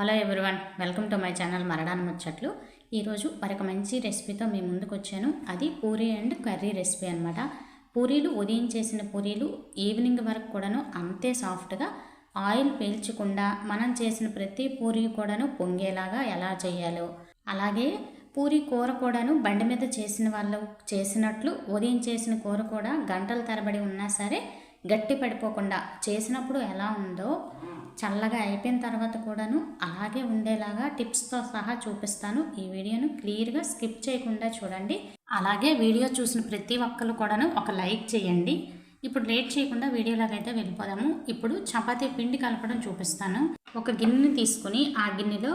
Hello everyone welcome to my channel Maradana ముచ్చట్లు. ఈరోజు మరొక మంచి రెసిపీతో మీ ముందుకు వచ్చాను. అది పూరీ అండ్ కర్రీ రెసిపీ అనమాట పూరీలు ఉదయం చేసిన పూరీలు ఈవినింగ్ వరకు కూడాను అంతే సాఫ్ట్గా ఆయిల్ పీల్చకుండా మనం చేసిన ప్రతి పూరీ కూడాను పొంగేలాగా ఎలా చేయాలో. అలాగే పూరి కూర కూడాను బండి మీద చేసిన వాళ్ళు చేసినట్లు ఉదయం చేసిన కూర కూడా గంటల తరబడి ఉన్నా సరే గట్టి పడిపోకుండా చేసినప్పుడు ఎలా ఉందో చల్లగా అయిపోయిన తర్వాత కూడాను అలాగే ఉండేలాగా టిప్స్తో సహా చూపిస్తాను. ఈ వీడియోను క్లియర్గా స్కిప్ చేయకుండా చూడండి. అలాగే వీడియో చూసిన ప్రతి ఒక్కరు కూడాను ఒక లైక్ చేయండి. ఇప్పుడు లేట్ చేయకుండా వీడియోలాగైతే వెళ్ళిపోదాము. ఇప్పుడు చపాతీ పిండి కలపడం చూపిస్తాను. ఒక గిన్నెని తీసుకుని ఆ గిన్నెలో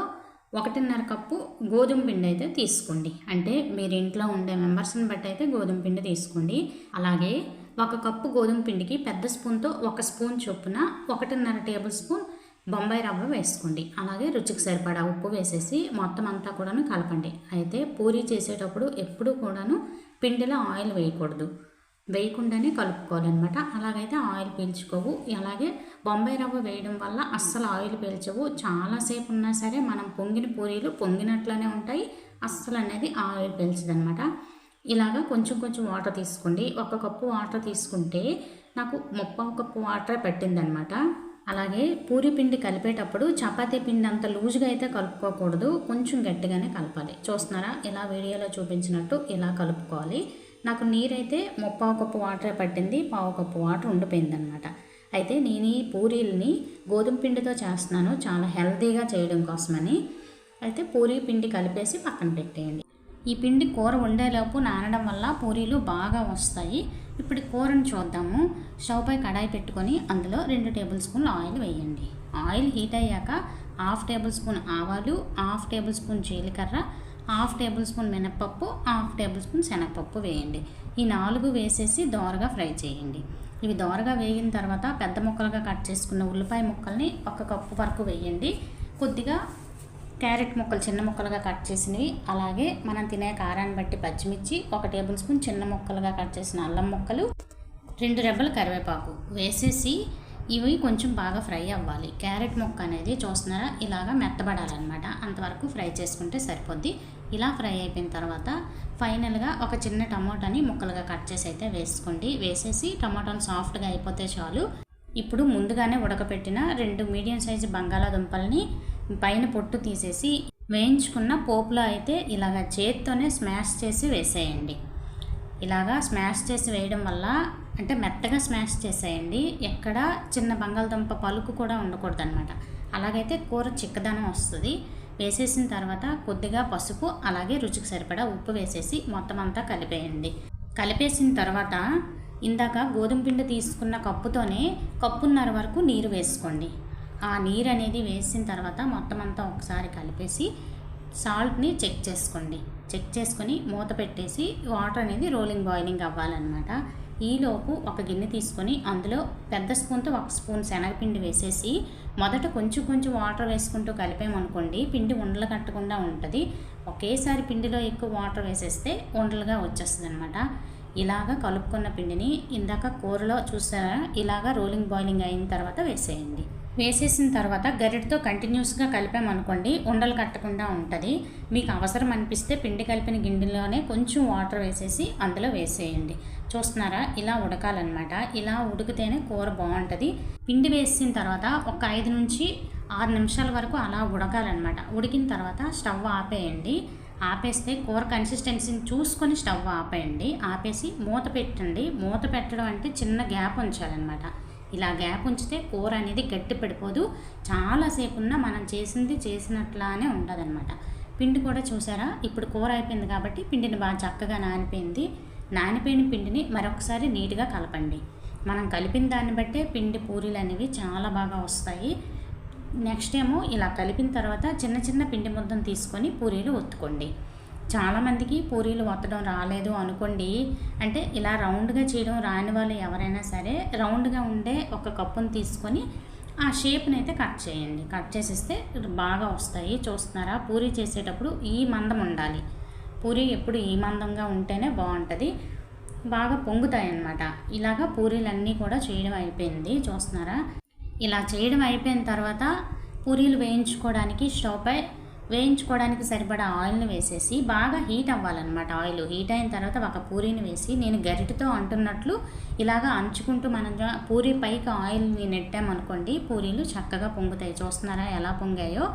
ఒకటిన్నర కప్పు గోధుమ పిండి అయితే తీసుకోండి. అంటే మీరు ఇంట్లో ఉండే మెంబర్స్ని బట్టి అయితే గోధుమ పిండి తీసుకోండి. అలాగే ఒక కప్పు గోధుమ పిండికి పెద్ద స్పూన్తో ఒక స్పూన్ చొప్పున ఒకటిన్నర టేబుల్ స్పూన్ బొంబాయి రవ్వ వేసుకోండి. అలాగే రుచికి సరిపడా ఉప్పు వేసేసి మొత్తం అంతా కూడాను కలపండి. అయితే పూరి చేసేటప్పుడు ఎప్పుడూ కూడాను పిండిలో ఆయిల్ వేయకూడదు. వేయకుండానే కలుపుకోవాలన్నమాట. అలాగైతే ఆయిల్ పీల్చుకోవు. అలాగే బొంబాయి రవ్వ వేయడం వల్ల అస్సలు ఆయిల్ పీల్చవు. చాలాసేపు ఉన్నా సరే మనం పొంగిన పూరీలు పొంగినట్లనే ఉంటాయి. అస్సలు అనేది ఆయిల్ పీల్చదనమాట ఇలాగా కొంచెం కొంచెం వాటర్ తీసుకోండి. ఒక కప్పు వాటర్ తీసుకుంటే నాకు ముప్పావు కప్పు వాటర్ పట్టిందనమాట. అలాగే పూరి పిండి కలిపేటప్పుడు చపాతీ పిండి అంత లూజ్గా అయితే కలుపుకోకూడదు. కొంచెం గట్టిగానే కలపాలి. చూస్తున్నారా? ఇలా వీడియోలో చూపించినట్టు ఇలా కలుపుకోవాలి. నాకు నీరైతే ముప్పావు కప్పు వాటరే పట్టింది. పావు కప్పు వాటర్ ఉండిపోయిందనమాట. అయితే నేను ఈ పూరీల్ని గోధుమ పిండితో చేస్తున్నాను. చాలా హెల్తీగా చేయడం కోసమని. అయితే పూరీ పిండి కలిపేసి పక్కన పెట్టేయండి. ఈ పిండి కూర వండేలోపు నానడం వల్ల పూరీలు బాగా వస్తాయి. ఇప్పుడు కూరను చూద్దాము. స్టవ్ పై కడాయి పెట్టుకొని అందులో రెండు టేబుల్ స్పూన్లు ఆయిల్ వేయండి. ఆయిల్ హీట్ అయ్యాక హాఫ్ టేబుల్ స్పూన్ ఆవాలు హాఫ్ టేబుల్ స్పూన్ జీలకర్ర హాఫ్ టేబుల్ స్పూన్ మినప్పప్పు హాఫ్ టేబుల్ స్పూన్ శనగపప్పు వేయండి. ఈ నాలుగు వేసేసి దోరగా ఫ్రై చేయండి. ఇవి దోరగా వేగిన తర్వాత పెద్ద ముక్కలుగా కట్ చేసుకున్న ఉల్లిపాయ ముక్కల్ని ఒక కప్పు వరకు వేయండి. కొద్దిగా క్యారెట్ ముక్కలు చిన్న ముక్కలుగా కట్ చేసినవి. అలాగే మనం తినే కారాన్ని బట్టి పచ్చిమిర్చి ఒక టేబుల్ స్పూన్ చిన్న ముక్కలుగా కట్ చేసిన అల్లం ముక్కలు రెండు రెబ్బల కరివేపాకు వేసేసి ఇవి కొంచెం బాగా ఫ్రై అవ్వాలి. క్యారెట్ ముక్క అనేది చూస్తున్నారా? ఇలాగా మెత్తబడాలన్నమాట. అంతవరకు ఫ్రై చేసుకుంటే సరిపోద్ది. ఇలా ఫ్రై అయిపోయిన తర్వాత ఫైనల్గా ఒక చిన్న టమాటాని ముక్కలుగా కట్ చేసి అయితే వేసుకోండి. వేసేసి టమాటాలు సాఫ్ట్గా అయిపోతే చాలు. ఇప్పుడు ముందుగానే ఉడకపెట్టిన రెండు మీడియం సైజు బంగాళాదుంపల్ని పైన పొట్టు తీసేసి వేయించుకున్న పోపులో అయితే ఇలాగ చేత్తోనే స్మాష్ చేసి వేసేయండి. ఇలాగా స్మాష్ చేసి వేయడం వల్ల అంటే మెత్తగా స్మాష్ చేసేయండి. ఎక్కడ చిన్న బంగాళదుంప పలుకు కూడా ఉండకూడదు అనమాట అలాగైతే కూర చిక్కదనం వస్తుంది. వేసేసిన తర్వాత కొద్దిగా పసుపు అలాగే రుచికి సరిపడా ఉప్పు వేసేసి మొత్తం అంతా కలిపేయండి. కలిపేసిన తర్వాత ఇందాక గోధుమ పిండి తీసుకున్న కప్పుతోనే కప్పున్నర వరకు నీరు వేసుకోండి. ఆ నీరు అనేది వేసిన తర్వాత మొత్తం అంతా ఒకసారి కలిపేసి సాల్ట్ని చెక్ చేసుకోండి. చెక్ చేసుకొని మూత పెట్టేసి వాటర్ అనేది రోలింగ్ బాయిలింగ్ అవ్వాలన్నమాట. ఈలోపు ఒక గిన్నె తీసుకొని అందులో పెద్ద స్పూన్తో ఒక స్పూన్ శనగపిండి వేసేసి మొదట కొంచెం కొంచెం వాటర్ వేసుకుంటూ కలిపామనుకోండి పిండి ఉండలు కట్టకుండా ఉంటుంది. ఒకేసారి పిండిలో ఎక్కువ వాటర్ వేసేస్తే ఉండలుగా వచ్చేస్తుంది అనమాట ఇలాగ కలుపుకున్న పిండిని ఇందాక కూరలో చూసారా? ఇలాగ రోలింగ్ బాయిలింగ్ అయిన తర్వాత వేసేయండి. వేసేసిన తర్వాత గరిటతో కంటిన్యూస్గా కలిపామనుకోండి ఉండలు కట్టకుండా ఉంటుంది. మీకు అవసరం అనిపిస్తే పిండి కలిపిన గిన్నెలోనే కొంచెం వాటర్ వేసేసి అందులో వేసేయండి. చూస్తున్నారా? ఇలా ఉడకాలన్నమాట. ఇలా ఉడికితేనే కూర బాగుంటుంది. పిండి వేసిన తర్వాత ఒక ఐదు నుంచి ఆరు నిమిషాల వరకు అలా ఉడకాలన్నమాట. ఉడికిన తర్వాత స్టవ్ ఆపేయండి. ఆపేస్తే కూర కన్సిస్టెన్సీని చూసుకొని స్టవ్ ఆపేయండి. ఆపేసి మూత పెట్టండి. మూత పెట్టడం అంటే చిన్న గ్యాప్ ఉంచాలన్నమాట. ఇలా గ్యాప్ ఉంచితే కూర అనేది గట్టి పడిపోదు. చాలాసేపు ఉన్న మనం చేసింది చేసినట్లానే ఉండదన్నమాట పిండి కూడా చూసారా? ఇప్పుడు కూర అయిపోయింది కాబట్టి పిండిని బాగా చక్కగా నానిపోయింది. నానిపోయిన పిండిని మరొకసారి నీట్గా కలపండి. మనం కలిపిన దాన్ని బట్టే పిండి పూరీలు అనేవి చాలా బాగా వస్తాయి. నెక్స్ట్ ఏమో ఇలా కలిపిన తర్వాత చిన్న చిన్న పిండి ముద్దను తీసుకొని పూరీలు ఒత్తుకోండి. చాలామందికి పూరీలు వత్తడం రాలేదు అనుకోండి. అంటే ఇలా రౌండ్గా చేయడం రాని వాళ్ళు ఎవరైనా సరే రౌండ్గా ఉండే ఒక కప్పును తీసుకొని ఆ షేప్ని అయితే కట్ చేయండి. కట్ చేసేస్తే బాగా వస్తాయి. చూస్తున్నారా? పూరీ చేసేటప్పుడు ఈ మందం ఉండాలి. పూరీ ఎప్పుడు ఈ మందంగా ఉంటేనే బాగుంటుంది. బాగా పొంగుతాయి అన్నమాట ఇలాగా పూరీలన్నీ కూడా చేయడం అయిపోయింది. చూస్తున్నారా? ఇలా చేయడం అయిపోయిన తర్వాత పూరీలు వేయించుకోవడానికి స్టవ్ పై వేయించుకోవడానికి సరిపడా ఆయిల్ని వేసేసి బాగా హీట్ అవ్వాలన్నమాట ఆయిల్. హీట్ అయిన తర్వాత ఒక పూరీని వేసి నేను గరిటతో అంటున్నట్లు ఇలాగా అంచుకుంటూ మనం పూరి పూరీ పైకి ఆయిల్ని నెట్టామనుకోండి పూరీలు చక్కగా పొంగుతాయి. చూస్తున్నారా ఎలా పొంగాయో?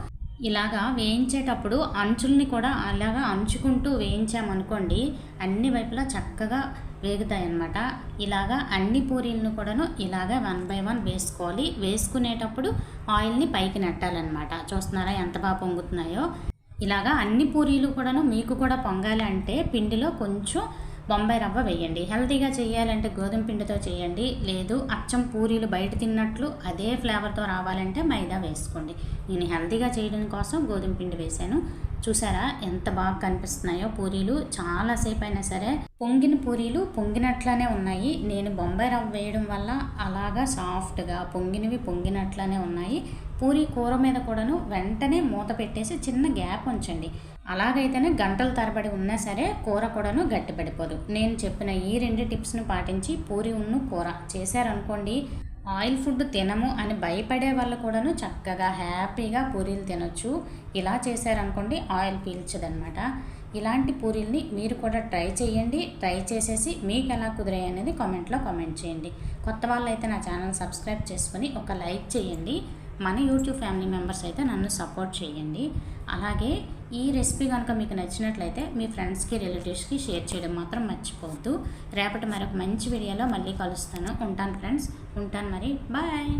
ఇలాగా వేయించేటప్పుడు అంచుల్ని కూడా అలాగా అంచుకుంటూ వేయించామనుకోండి అన్ని వైపులా చక్కగా వేగుతాయి అన్నమాట ఇలాగా అన్ని పూరీలను కూడాను ఇలాగా వన్ బై వన్ వేసుకోవాలి. వేసుకునేటప్పుడు ఆయిల్ని పైకి నెట్టాలన్నమాట. చూస్తున్నారా ఎంత బాగా పొంగుతున్నాయో. ఇలాగా అన్ని పూరీలు కూడాను మీకు కూడా పొంగాలి అంటే పిండిలో కొంచెం బొంబాయి రవ్వ వేయండి. హెల్తీగా చేయాలంటే గోధుమ పిండితో చేయండి. లేదు అచ్చం పూరీలు బయట తిన్నట్లు అదే ఫ్లేవర్తో రావాలంటే మైదా వేసుకోండి. నేను హెల్తీగా చేయడం కోసం గోధుమ పిండి వేశాను. చూసారా ఎంత బాగా కనిపిస్తున్నాయో పూరీలు. చాలాసేపు అయినా సరే పొంగిన పూరీలు పొంగినట్లానే ఉన్నాయి. నేను బొంబాయి రవ్వ వేయడం వల్ల అలాగా సాఫ్ట్గా పొంగినవి పొంగినట్లానే ఉన్నాయి. పూరి కూర మీద కూడాను వెంటనే మూత పెట్టేసి చిన్న గ్యాప్ ఉంచండి. అలాగైతేనే గంటల తరబడి ఉన్నా సరే కూర కూడాను గట్టిపడిపోదు. నేను చెప్పిన ఈ రెండు టిప్స్ను పాటించి పూరి ఉన్ను కూర చేశారనుకోండి ఆయిల్ ఫుడ్ తినము అని భయపడే వాళ్ళు కూడాను చక్కగా హ్యాపీగా పూరీలు తినొచ్చు. ఇలా చేశారనుకోండి ఆయిల్ పీల్చదనమాట. ఇలాంటి పూరీల్ని మీరు కూడా ట్రై చేయండి ట్రై చేసేసి మీకు ఎలా కుదిరాయి అనేది కామెంట్లో కామెంట్ చేయండి. కొత్త వాళ్ళు అయితే నా ఛానల్ సబ్స్క్రైబ్ చేసుకొని ఒక లైక్ చేయండి మన యూట్యూబ్ ఫ్యామిలీ మెంబర్స్ అయితే నన్ను సపోర్ట్ చేయండి. అలాగే ఈ రెసిపీ కనుక మీకు నచ్చినట్లయితే మీ ఫ్రెండ్స్కి రిలేటివ్స్కి షేర్ చేయడం మాత్రం మర్చిపోవద్దు. రేపటి మరొక మంచి వీడియోలో మళ్ళీ కలుస్తాను. ఉంటాను ఫ్రెండ్స్ ఉంటాను మరి. బాయ్